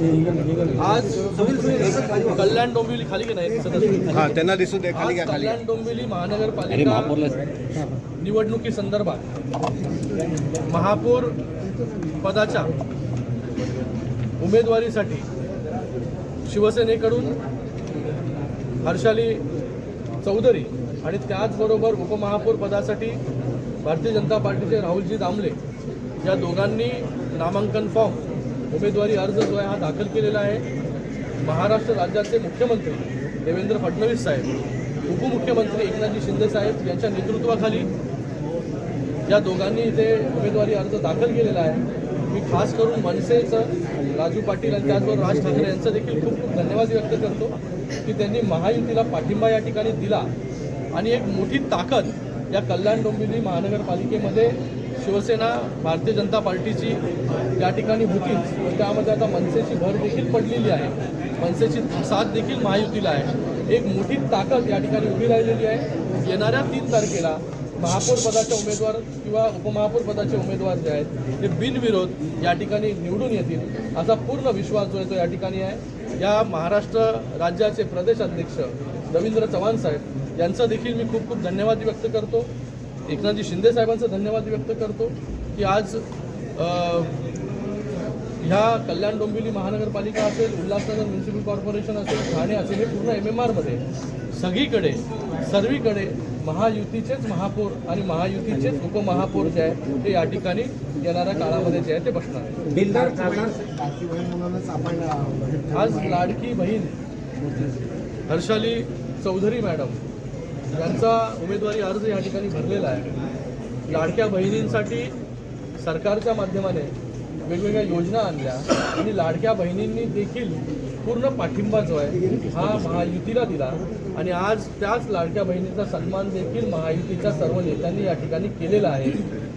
आज कल्याण डोंबिवली खाली की नाही सदस्य हा त्यांना दिसू दे खाली. कल्याण डोंबिवली महानगरपालिका निवडणुकीसंदर्भात महापौर पदाच्या उमेदवारीसाठी शिवसेनेकडून हर्षाली चौधरी आणि त्याचबरोबर उपमहापौर पदासाठी भारतीय जनता पार्टीचे राहुलजी दामले या दोघांनी नामांकन फॉर्म उमेदवारी अर्ज जो आहे हा दाखल केलेला आहे महाराष्ट्र राज्याचे मुख्यमंत्री देवेंद्र फडणवीस साहेब उपमुख्यमंत्री एकनाथजी शिंदे साहेब यांच्या नेतृत्वाखाली या दोघांनी इथे उमेदवारी अर्ज दाखल केलेला आहे. मी खास करून मनसेचं राजू पाटील आणि त्याचबरोबर राज ठाकरे यांचं देखील खूप खूप धन्यवाद व्यक्त करतो की त्यांनी महायुतीला पाठिंबा या ठिकाणी दिला. आणि एक मोठी ताकद या कल्याण डोंबिवली महानगरपालिकेमध्ये शिवसेना भारतीय जनता पार्टीची या ठिकाणी होतीच. त्यामध्ये आता मनसेची भर देखील पडलेली आहे. मनसेची साथ देखील महायुतीला आहे. एक मोठी ताकद या ठिकाणी उभी राहिलेली आहे. येणाऱ्या तीन तारखेला महापौर पदाचे उमेदवार किंवा उपमहापौरपदाचे उमेदवार जे आहेत ते बिनविरोध या ठिकाणी निवडून येतील असा पूर्ण विश्वास जो आहे तो या ठिकाणी आहे. या महाराष्ट्र राज्याचे प्रदेश अध्यक्ष रवींद्र चव्हाण साहेब यांचा देखील मी खूप खूप धन्यवाद व्यक्त करतो. एकनाथजी शिंदे साहेबांचा धन्यवाद व्यक्त करतो की आज ह्या कल्याण डोंबिवली महानगरपालिका असेल उल्हासनगर म्युन्सिपल कॉर्पोरेशन असेल ठाणे असेल हे पूर्ण एम एम आरमध्ये सगळीकडे सर्वीकडे महायुतीचेच महापौर आणि महायुतीचेच उपमहापौर जे आहे ते या ठिकाणी येणाऱ्या काळामध्ये जे आहे ते बसणार आज लाडकी बहीण हर्षाली चौधरी मॅडम यांचा उमेदवारी अर्ज या ठिकाणी भरलेला आहे. लाडक्या बहिणींसाठी सरकारच्या माध्यमाने वेगवेगळ्या योजना आणल्या आणि लाडक्या बहिणींनी देखील पूर्ण पाठिंबा जो आहे हा महायुतीला दिला. आणि आज त्याच लाडक्या बहिणीचा सन्मान देखील महायुतीच्या सर्व नेत्यांनी या ठिकाणी केलेला आहे.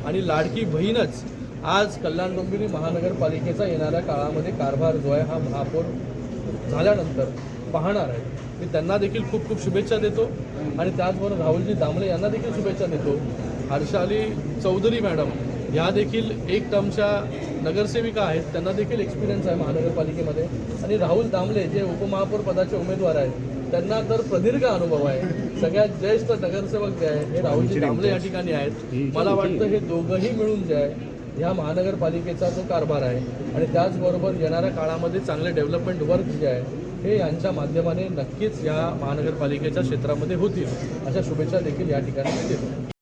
आणि लाडकी बहीणच आज कल्याण डोंबिवली महानगरपालिकेचा येणाऱ्या काळामध्ये कारभार जो आहे हा महापौर झाल्यानंतर पाहणार आहे. मी त्यांना देखील खूप खूप शुभेच्छा देतो. आणि त्याचबरोबर राहुलजी दामले यांना देखील शुभेच्छा देतो. हर्षाली चौधरी मॅडम ह्या देखील एक टर्मच्या नगरसेविका आहेत. त्यांना देखील एक्सपिरियन्स आहे महानगरपालिकेमध्ये. आणि राहुल दामले जे उपमहापौर पदाचे उमेदवार आहेत त्यांना तर प्रदीर्घ अनुभव आहे. सगळ्यात ज्येष्ठ नगरसेवक जे आहे हे राहुलजी दामले या ठिकाणी आहेत. मला वाटतं हे दोघंही मिळून जे आहे ह्या महानगरपालिकेचा जो कारभार आहे. आणि त्याचबरोबर येणाऱ्या काळामध्ये चांगले डेव्हलपमेंट वर्क जे आहे हे यांच्या माध्यमाने नक्कीच या महानगरपालिकेच्या क्षेत्रामध्ये होतील. अशा शुभेच्छा देखील या ठिकाणी देतो